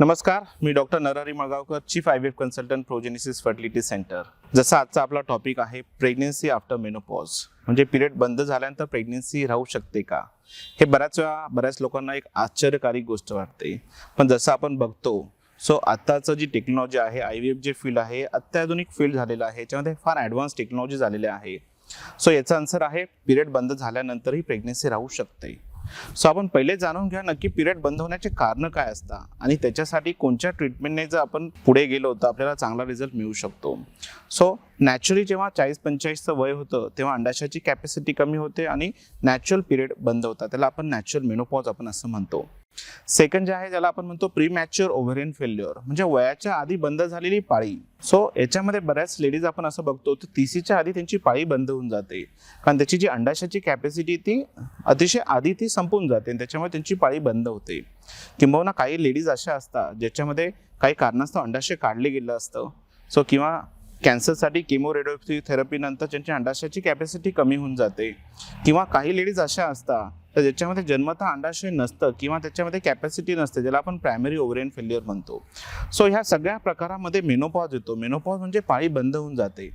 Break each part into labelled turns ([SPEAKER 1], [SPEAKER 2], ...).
[SPEAKER 1] नमस्कार मी doctor Narhari Malgaonkar chief I V F consultant Progenesis fertility centre जसा आजचा आपला टॉपिक आहे प्रेग्नेन्सी आफ्टर मेनोपॉज म्हणजे पिरियड बंद झाल्यानंतर प्रेग्नेन्सी राहू शकते का? हे बऱ्याच वेळा बऱ्याच लोकांना एक आश्चर्यकारी गोष्ट वाटते. पण जसं आपण बघतो सो आत्ताचं जी टेक्नॉलॉजी आहे आय व्ही एफ जे फील्ड आहे अत्याधुनिक फील्ड झालेलं आहे याच्यामध्ये फार ॲडव्हान्स टेक्नॉलॉजी झालेली आहे. सो याचा आन्सर आहे पिरियड बंद झाल्यानंतरही प्रेग्नेन्सी राहू शकते. सो आपण पहिले जाणून घ्या नक्की पिरियड बंद होण्याचे कारण काय असतात आणि त्याच्यासाठी कोणत्या ट्रीटमेंटने जर आपण पुढे गेलो तर आपल्याला चांगला रिझल्ट मिळू शकतो. सो नॅचरली जेव्हा चाळीस पंचेचाळीसचं वय होतं तेव्हा अंडाशयाची कॅपॅसिटी कमी होते आणि नॅचरल पिरियड बंद होतात त्याला आपण नॅचरल मेनोपॉज आपण असं म्हणतो. सेकंड जे आहे ज्याला आपण म्हणतो प्री मॅच्युअर ओव्हरियन फेल्युअर म्हणजे वयाच्या आधी बंद झालेली पाळी. सो याच्यामध्ये बऱ्याच लेडीज आपण असं बघतो तर तिसीच्या आधी त्यांची पाळी बंद होऊन जाते. कारण त्याची जी अंडाशयाची कॅपॅसिटी ती अतिशय आधी ती संपून जाते आणि त्याच्यामुळे त्यांची पाळी बंद होते. किंबहुना काही लेडीज अशा असतात ज्याच्यामध्ये काही कारणास्तव अंडाशय काढले गेलं असतं. सो किंवा कॅन्सरसाठी केमो थेरपीनंतर त्यांची अंडाशयाची कॅपॅसिटी कमी होऊन जाते. किंवा काही लेडीज अशा असतात तर ज्याच्यामध्ये जन्मतः अंडाशय नसतं किंवा त्याच्यामध्ये कॅपॅसिटी नसते ज्याला आपण प्रायमरी ओव्हरेन फेल्युअर म्हणतो. सो ह्या सगळ्या प्रकारामध्ये मेनोपॉज येतो. मेनोपॉज म्हणजे पाळी बंद होऊन जाते.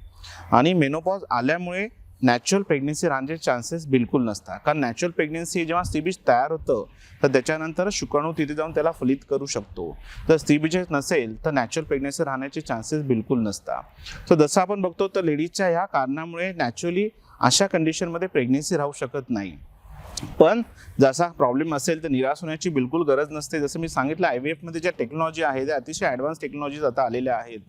[SPEAKER 1] आणि मेनोपॉज आल्यामुळे नॅचरल प्रेग्नेन्सी राहण्याचे चान्सेस बिलकुल नसतात. कारण नॅचरल प्रेग्नेन्सी जेव्हा स्त्रीबीज तयार होतं तर त्याच्यानंतर शुक्राणू तिथे जाऊन त्याला फलित करू शकतो. तर स्त्रीबीज नसेल तर नॅचरल प्रेग्नेन्सी राहण्याचे चान्सेस बिलकुल नसतात. सो जसं आपण बघतो तर लेडीजच्या ह्या कारणामुळे नॅचरली अशा कंडिशनमध्ये प्रेग्नेन्सी राहू शकत नाही. पण जसा प्रॉब्लेम असेल तर निराश होण्याची बिलकुल गरज नसते. जसं मी सांगितलं आय व्ही एफमध्ये ज्या टेक्नॉलॉजी आहे त्या अतिशय ॲडव्हान्स टेक्नॉलॉजीज आता आलेल्या आहेत.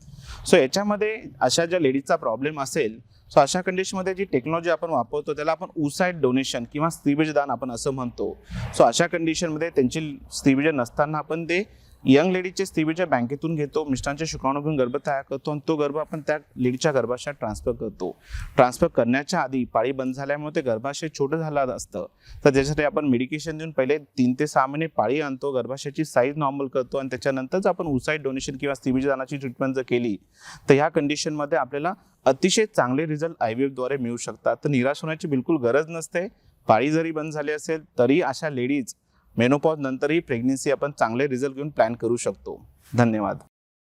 [SPEAKER 1] सो याच्यामध्ये अशा ज्या लेडीजचा प्रॉब्लेम असेल सो अशा कंडिशनमध्ये जी टेक्नॉलॉजी आपण वापरतो त्याला आपण उसाईड डोनेशन किंवा स्त्रीबीजदान आपण असं म्हणतो. सो अशा कंडिशनमध्ये त्यांची स्त्रीबीज नसताना आपण ते यंग लेडीचे स्त्रीबीजच्या बँकेतून घेतो मिस्टरांचे शुक्राणू घेऊन गर्भ तयार करतो आणि तो गर्भ आपण त्या लेडीच्या गर्भाशयात ट्रान्सफर करतो. ट्रान्सफर करण्याच्या आधी पाळी बंद झाल्यामुळे ते गर्भाशय छोटं झालं असतं. तर त्याच्यासाठी आपण मेडिकेशन देऊन पहिले तीन ते सहा महिने पाळी आणतो गर्भाशयाची साईज नॉर्मल करतो आणि त्याच्यानंतरच आपण उसाईड डोनेशन किंवा स्त्रीबीजदानाची ट्रीटमेंट जर केली तर ह्या कंडिशनमध्ये आपल्याला अतिशय चांगले रिझल्ट आय व्ही एफद्वारे मिळू शकतात. तर निराश होण्याची बिलकुल गरज नसते. पाळी जरी बंद झाली असेल तरी अशा लेडीज मेनोपॉज नंतरही प्रेग्नेन्सी आपण चांगले रिझल्ट घेऊन प्लॅन करू शकतो. धन्यवाद.